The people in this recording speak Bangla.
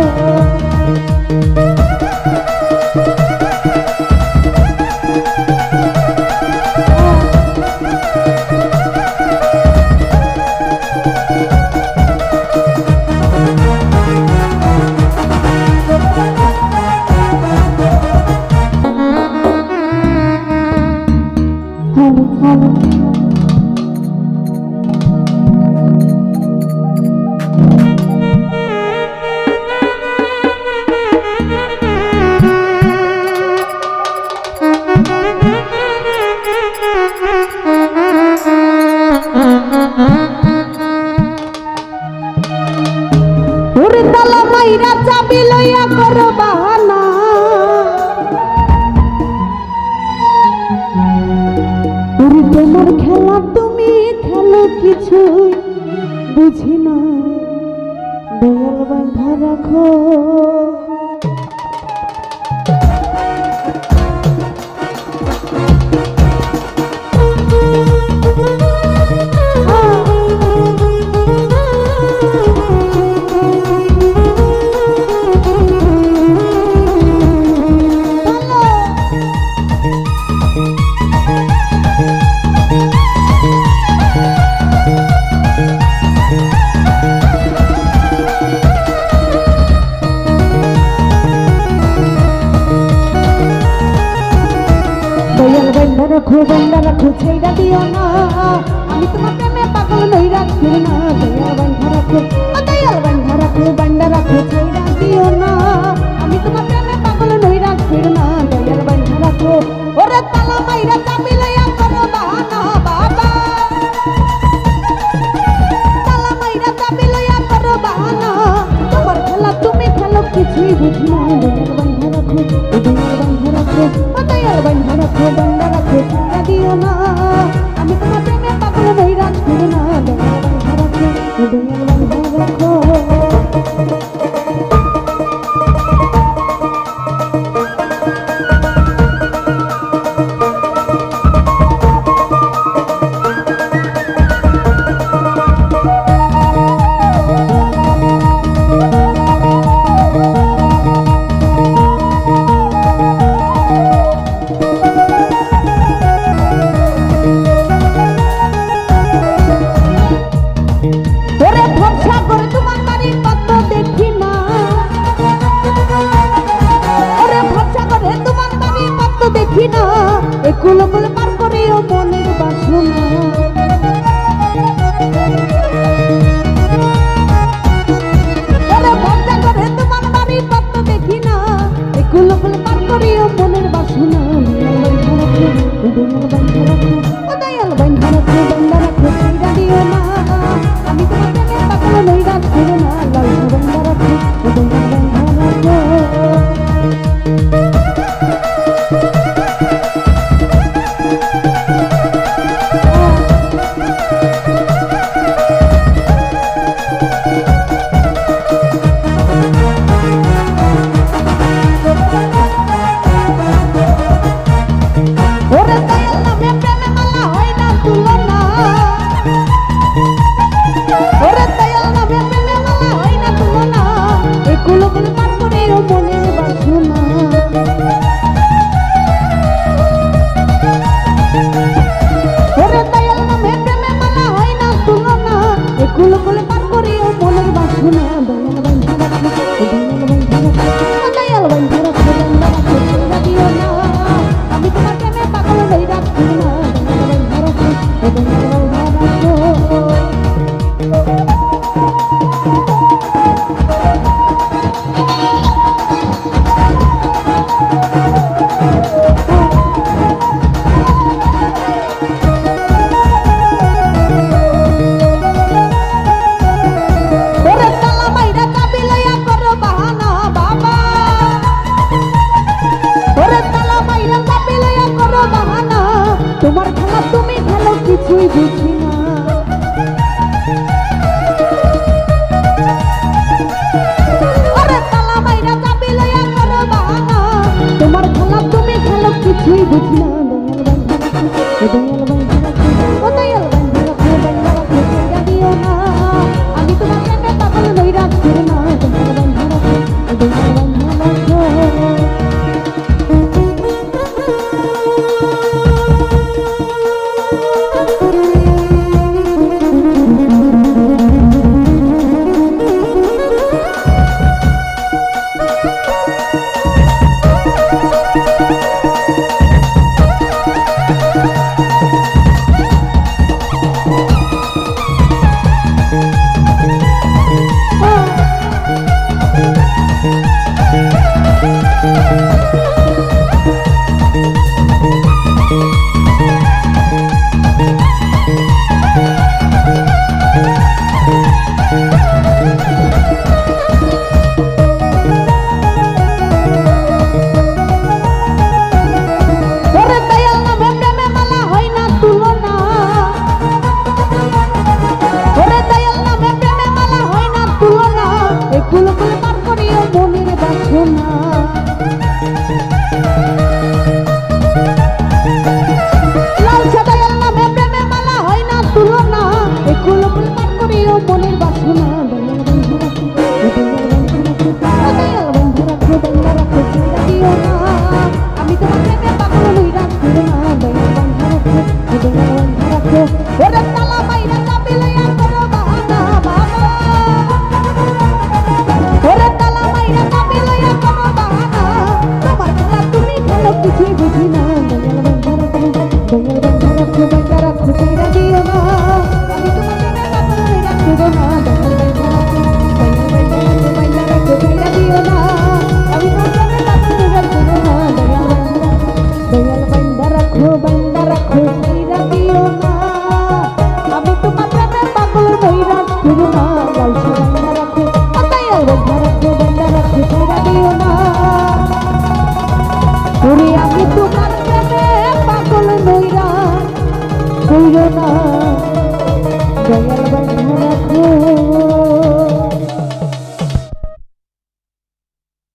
Oh. কইরা চাবি লইয়া করো বাহানা। তোমার খেলা তুমি খেলো কিছু বুঝি না। দয়াল বাঁধা রাখো। বন্ধা রাখো বন্ধা রাখো, ছেড়া দিও না। আমি তোমার প্রেমে পাগল নই রাখব না দয়াল বন্ধা রাখো দয়াল বন্ধা রাখো বন্ধা রাখো, ছেড়া দিও না। আমি তোমার প্রেমে পাগল নই রাখব না দয়াল you রাখো দয়াল Korea.